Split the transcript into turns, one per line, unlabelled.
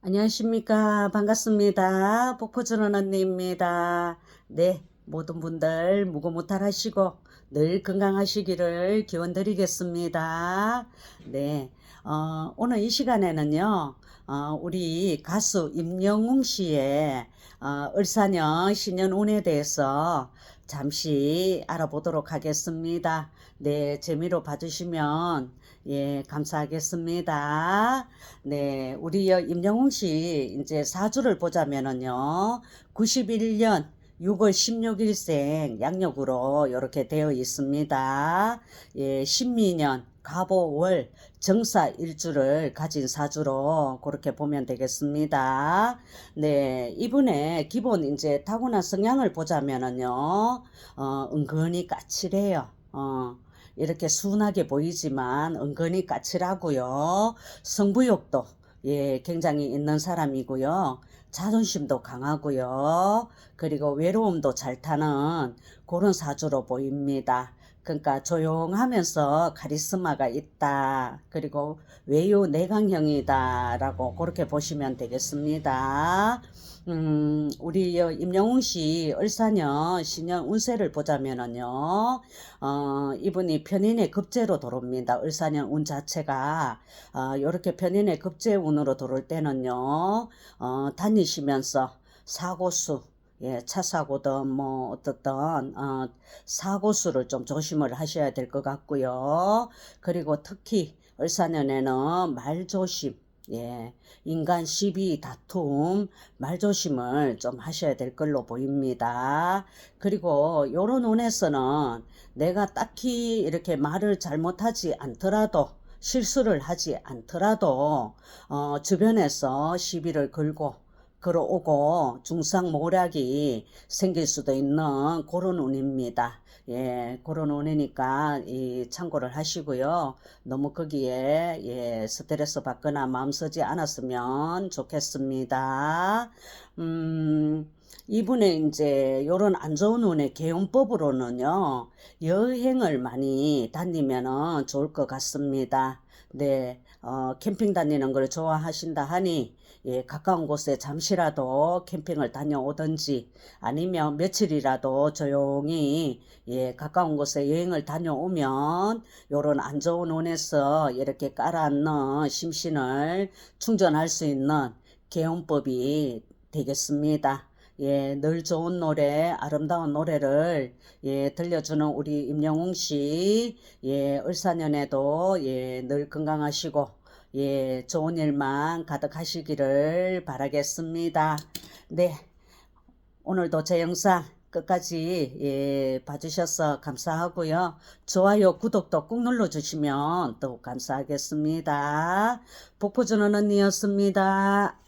안녕하십니까. 반갑습니다. 복포주는 언니입니다. 네, 모든 분들 무고무탈 하시고 늘 건강하시기를 기원 드리겠습니다. 네, 어, 오늘 이 시간에는요, 어, 우리 가수 임영웅 씨의 어, 을사년 신년운에 대해서 잠시 알아보도록 하겠습니다. 네, 재미로 봐주시면 예, 감사하겠습니다. 네, 우리 여- 임영웅 씨 이제 사주를 보자면은요. 91년 6월 16일생 양력으로 이렇게 되어 있습니다. 예, 신미년 갑오월 정사 일주를 가진 사주로 그렇게 보면 되겠습니다. 네, 이분의 기본 이제 타고난 성향을 보자면은요. 어, 은근히 까칠해요. 어, 이렇게 순하게 보이지만 은근히 까칠하고요. 승부욕도 예, 굉장히 있는 사람이고요. 자존심도 강하고요. 그리고 외로움도 잘 타는 그런 사주로 보입니다. 그러니까 조용하면서 카리스마가 있다. 그리고 외유 내강형이다 라고 그렇게 보시면 되겠습니다. 음, 우리 여- 임영웅 씨 을사년 신년 운세를 보자면은요. 어, 이분이 편인의 급제로 들어옵니다. 을사년 운 자체가 어, 이렇게 편인의 급제 운으로 들어올 때는요. 어, 다니시면서 사고수 예, 차 사고든 뭐 어떻든 어, 사고 수를 좀 조심을 하셔야 될 것 같고요. 그리고 특히 을사년에는 말 조심 예, 인간 시비, 다툼, 말 조심을 좀 하셔야 될 걸로 보입니다. 그리고 요런 운에서는 내가 딱히 이렇게 말을 잘못하지 않더라도 실수를 하지 않더라도 어, 주변에서 시비를 걸고 걸어오고 중상모략이 생길 수도 있는 그런 운입니다. 예, 그런 운이니까 이 참고를 하시고요. 너무 거기에 예, 스트레스 받거나 마음 쓰지 않았으면 좋겠습니다. 음, 이분의 이제 요런 안 좋은 운의 개운법으로는요. 여행을 많이 다니면은 좋을 것 같습니다. 네, 어, 캠핑 다니는 걸 좋아하신다 하니 예, 가까운 곳에 잠시라도 캠핑을 다녀오든지 아니면 며칠이라도 조용히 예, 가까운 곳에 여행을 다녀오면 요런 안 좋은 운에서 이렇게 깔아앉는 심신을 충전할 수 있는 개운법이 되겠습니다. 예, 늘 좋은 노래, 아름다운 노래를 예, 들려주는 우리 임영웅 씨, 예, 을사년에도 예, 늘 건강하시고 예, 좋은 일만 가득하시기를 바라겠습니다. 네, 오늘도 제 영상 끝까지 예, 봐주셔서 감사하고요. 좋아요, 구독도 꾹 눌러주시면 더욱 감사하겠습니다. 복포주는 언니였습니다.